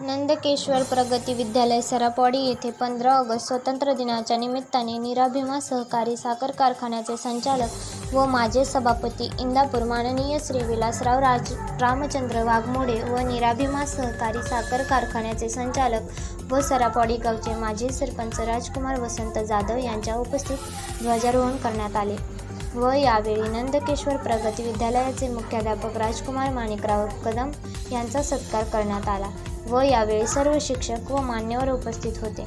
नंदकेश्वर प्रगती विद्यालय सरापवाडी येथे पंधरा ऑगस्ट स्वतंत्र दिनाच्या निमित्ताने निराभिमा सहकारी साखर कारखान्याचे संचालक व माझे सभापती इंदापूर माननीय श्री विलासराव राज रामचंद्र वाघमोडे व निराभिमा सहकारी साखर कारखान्याचे संचालक व सरापवाडी गावचे माजी सरपंच राजकुमार वसंत जाधव यांच्या उपस्थित ध्वजारोहण करण्यात आले व यावेळी नंदकेश्वर प्रगती विद्यालयाचे मुख्याध्यापक राजकुमार माणिकराव कदम यांचा सत्कार करण्यात आला. व यावेळी सर्व शिक्षक व मान्यवर उपस्थित होते.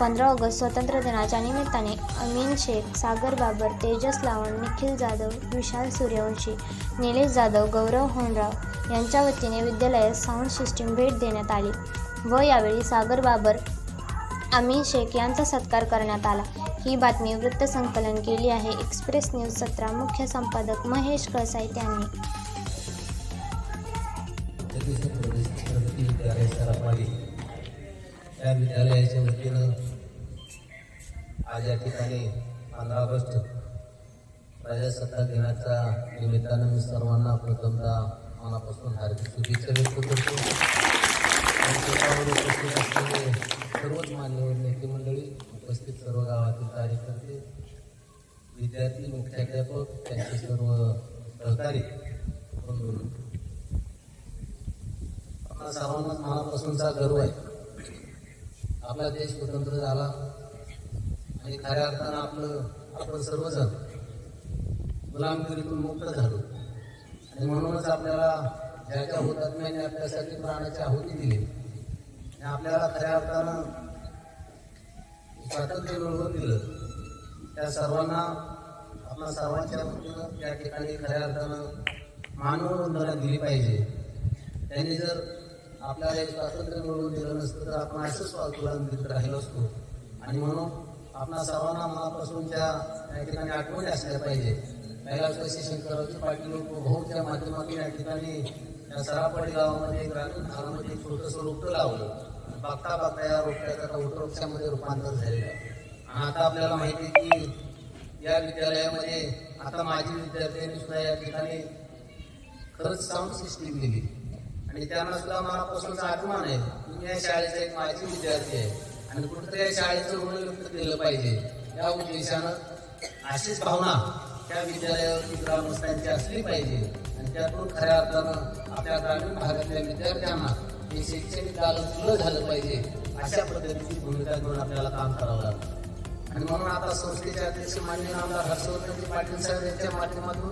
पंधरा ऑगस्ट स्वतंत्र दिनाच्या निमित्ताने अमीन शेख सागर बाबर तेजस लावण निखिल जाधव विशाल सूर्यवंशी निलेश जाधव गौरव होनराव यांच्या वतीने विद्यालयात साऊंड सिस्टीम भेट देण्यात आली व यावेळी सागर बाबर अमीन शेख यांचा सत्कार करण्यात आला. ही बातमी वृत्तसंकलन केली आहे. एक्सप्रेस न्यूज सतरा मुख्य संपादक महेश कळसाई यांनी. या विद्यालयाच्या वतीनं आज या ठिकाणी पंधरा ऑगस्ट प्रजासत्ताक दिनाच्या निमित्तानं मी सर्वांना प्रथमतः मनापासून हार्दिक शुभेच्छा व्यक्त करतो. उपस्थित असलेले सर्वच मान्यवर नेते मंडळी उपस्थित सर्व गावातील कार्यकर्ते विद्यार्थी मुख्याध्यापक त्यांचे सर्व सहकारी बंधू. सर्वांनाच मनापासूनचा गर्व आहे. आपला देश स्वतंत्र झाला. आणि खऱ्या अर्थानं आपलं आपण सर्वजण गुलामगिरीतून मुक्त झालो. आणि म्हणूनच आपल्याला ज्या ज्या हुतात्म्याने आपल्यासाठी प्राणाची आहुती दिली आणि आपल्याला खऱ्या अर्थानं स्वातंत्र्य मिळवून दिलं त्या सर्वांना आपल्या सर्वांच्या वतीनं या ठिकाणी खऱ्या अर्थानं मानवंदना दिली पाहिजे. त्यांनी जर आपल्याला एक स्वातंत्र्य मिळवून दिलं नसतं तर आपण असंच गुलामगिरीत राहिलो असतो. आणि म्हणून आपणा सर्वांना मनापासून या ठिकाणी आठवणी असल्या पाहिजे. कैलासवासी शंकररावजी पाटील भाऊच्या माध्यमातून या ठिकाणी सरापडी गावामध्ये ग्रामीण भागामध्ये एक छोटंसं रोपटं लावलं. बघता बघता या रोपट्याचं आता वृक्षामध्ये रूपांतर झालेलं आहे. आणि आता आपल्याला माहिती आहे की या विद्यालयामध्ये आता माजी विद्यार्थ्यांनी सुद्धा या ठिकाणी खरंच साऊंड सिस्टीम दिली आणि त्यांना सुद्धा मनापासूनचा अभिमान आहे. तुम्ही या शाळेचा एक माजी विद्यार्थी आहे. आणि कुठेतरी या शाळेचं ऋण व्यक्त केलं पाहिजे. या उद्देशानं अशीच भावना त्या विद्यालयावरती ग्रामस्थांची असली पाहिजे. आणि त्यातून खऱ्या अर्थानं आपल्या ग्रामीण भागातल्या विद्यार्थ्यांना हे शैक्षणिक काल खुलं झालं पाहिजे अशा पद्धतीची भूमिका घेऊन आपल्याला काम करावं लागतं. आणि म्हणून आता संस्थेचे अध्यक्ष मान्य आमदार हर्षवर्धनजी पाटील साहेब यांच्या माध्यमातून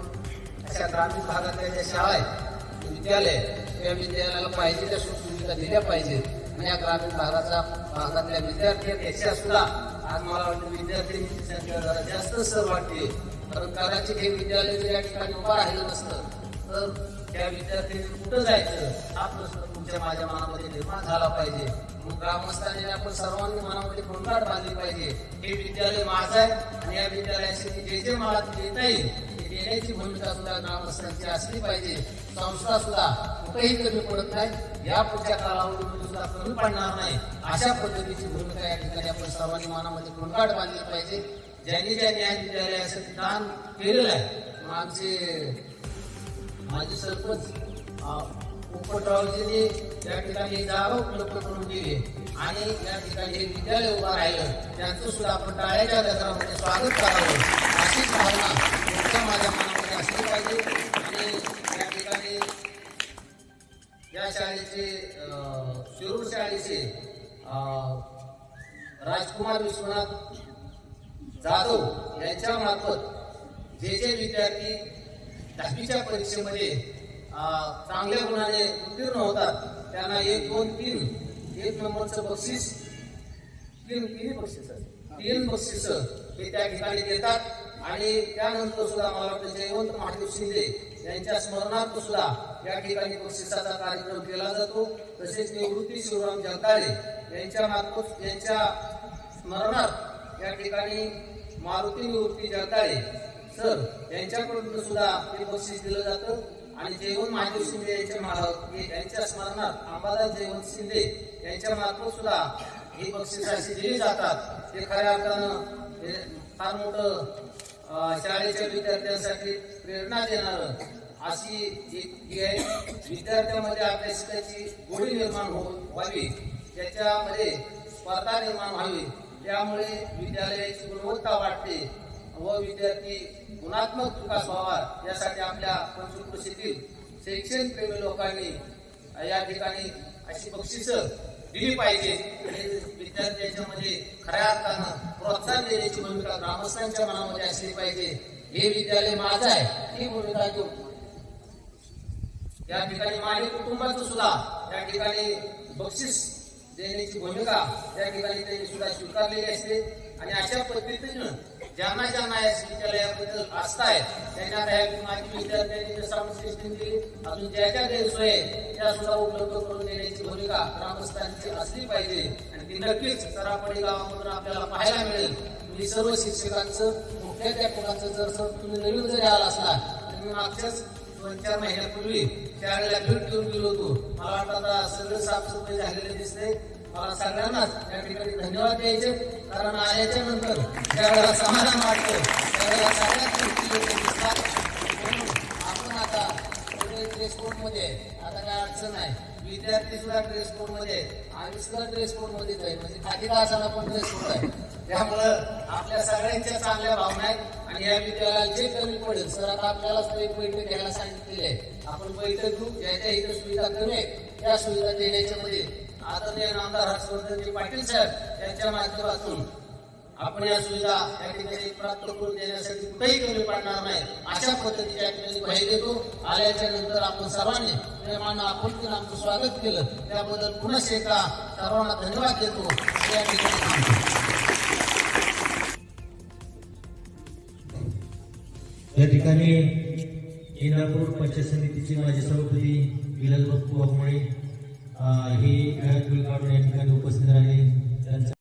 अशा ग्रामीण भागातल्या ज्या शाळा आहेत विद्यालय या विद्यालयाला पाहिजे त्या सुखसुविधा दिल्या पाहिजेत आणि या ग्रामीण भागाचा भागातल्या विद्यार्थ्यांपेक्षा सुद्धा आज मला वाटतं विद्यार्थ्यांची संख्या जरा जास्त सर वाटते. कारण कदाचित हे विद्यालय जर या ठिकाणी उभं राहिलं नसतं तर त्या विद्यार्थ्यांनी कुठं जायचं? हा प्रश्न तुमच्या माझ्या मनामध्ये निर्माण झाला पाहिजे. मग ग्रामस्थांनी आपण सर्वांनी मनामध्ये गोंगाट बांधली पाहिजे. हे विद्यालय माझं आहे आणि या विद्यालयाशी जे जे मला देता येईल देण्याची भूमिका सुद्धा ग्रामस्थांची असली पाहिजे. संस्था सुद्धा कुठेही कमी पडत नाही. या पुढच्या कालावधीमध्ये सुद्धा कमी पडणार नाही. अशा पद्धतीची भूमिका या ठिकाणी आपण सर्वांनी मनामध्ये गोंगाट बांधली पाहिजे. ज्यांनी ज्यांनी या विद्यालयासाठी दान केलेलं आहे. आमचे माजी सरपंच पोपटरावजींनी या ठिकाणी जागा उपलब्ध करून दिली. आणि या ठिकाणी एक विद्यालय उभं राहिलं. त्यांचं सुद्धा आपण टाळ्याच्या गजरामध्ये स्वागत करावं. अशीच भावना माझ्या मनामध्ये असली पाहिजे आणि या ठिकाणी या शाळेचे शिरूर शाळेचे राजकुमार विश्वनाथ जाधव यांच्या मार्फत जे जे विद्यार्थी दहावीच्या परीक्षेमध्ये चांगल्या गुणाने उत्तीर्ण होतात त्यांना एक दोन तीन एक नंबरचं बक्षीस तीन बक्षीस तीन बक्षीस हे त्या ठिकाणी देतात. आणि त्यानंतर सुद्धा मला वाटतं जयवंत महादेव शिंदे यांच्या स्मरणार्थ सुद्धा या ठिकाणी बक्षिसाचा कार्यक्रम केला जातो. तसेच निवृत्ती शिवराम जगदाळे यांच्या मार्फत यांच्या स्मरणार्थ या ठिकाणी मारुती निवृत्ती जगदाळे सर यांच्याकडून सुद्धा हे बक्षीस दिलं जातं. आणि जयवंत महादेव शिंदे यांच्या यांच्या स्मरणार्थ अंबादास जयवंत शिंदे यांच्या मार्फत सुद्धा ही बक्षीस अशी दिली जातात. ते खऱ्या अर्थानं हे फार मोठं शाळेच्या विद्यार्थ्यांसाठी प्रेरणा देणारं अशी एक ही आहे. विद्यार्थ्यांमध्ये अभ्यासकाची गोडी निर्माण हो व्हावी. त्याच्यामध्ये स्पर्धा निर्माण व्हावी. त्यामुळे विद्यालयाची गुणवत्ता वाढते व विद्यार्थी गुणात्मक विकास व्हावा यासाठी आपल्या पंचकृषीतील शैक्षणिक प्रेमी लोकांनी या ठिकाणी अशी बक्षिसं दिली पाहिजे. आणि विद्यार्थ्यांच्या मध्ये खऱ्या अर्थानं प्रोत्साहन देण्याची भूमिका ग्रामस्थांच्या मनामध्ये असली पाहिजे. हे विद्यालय माझं आहे ही भूमिका घेऊ त्या ठिकाणी माझे कुटुंबाचं सुद्धा त्या ठिकाणी बक्षीस देण्याची भूमिका त्या ठिकाणी त्यांनी सुद्धा स्वीकारलेली असते. आणि अशा पद्धतीनं ज्यांना ज्यांना या विद्यालयाबद्दल आस्था आहे त्यांना त्या माझी विद्यार्थ्यांनी जर साऊंड सिस्टीम दिली अजून ज्या ज्या गैरसोय त्या सुद्धा उपलब्ध करून देण्याची भूमिका ग्रामस्थांची असली पाहिजे. आणि ती नक्कीच सरापडी गावामधून आपल्याला पाहायला मिळेल. मी सर्व शिक्षकांचं मुख्याध्यापकांचं जर सर तुम्ही नवीन जरी आला असला तर मी मागच्याच दोन चार महिन्यापूर्वी त्यावेळेला भेट देऊन गेलो होतो. मला वाटतं आता सगळं साफसफाई झालेलं दिसते मला सगळ्यांनाच या ठिकाणी धन्यवाद द्यायचे. कारण आल्याच्यानंतर त्यावेळेला समाधान वाटतं त्यावेळेला सगळ्याच गोष्टी दिसतात. म्हणून आपण आता ड्रेस कोडमध्ये आहे. आता काय अडचण नाही. विद्यार्थी सुद्धा ड्रेस कोडमध्ये आम्ही सुद्धा ड्रेस कोडमध्येच आहे म्हणजे खादी का असायला पण ड्रेस कोड आहे. त्यामुळं आपल्या सगळ्यांच्या चांगल्या भावना आहेत. आणि या विद्यालयाला जे कमी पडेल सर आता आपल्याला सुद्धा एक बैठक घ्यायला सांगितलेली आहे. आपण बैठक घेऊ ज्याच्या इथं सुविधा कमी आहेत त्या सुविधा देण्याच्या मध्ये आदरणीय नामदार हर्षवर्धनजी पाटील साहेब यांच्या माध्यमातून आपण या सुविधा या ठिकाणी प्राप्त करून देण्यासाठी कुठेही कमी पडणार नाही. अशा पद्धतीच्या ठिकाणी ग्वाही देतो आल्याच्यानंतर आपण सर्वांनी प्रेमानं आपुलकीनं आमचं स्वागत केलं. त्याबद्दल पुन्हा एकदा सर्वांना धन्यवाद देतो. या ठिकाणी या ठिकाणी इंदापूर पंचायत समितीचे माजी सभापती विलास बापू वाघमोळे ही वेळात या ठिकाणी उपस्थित राहिले. त्यांचा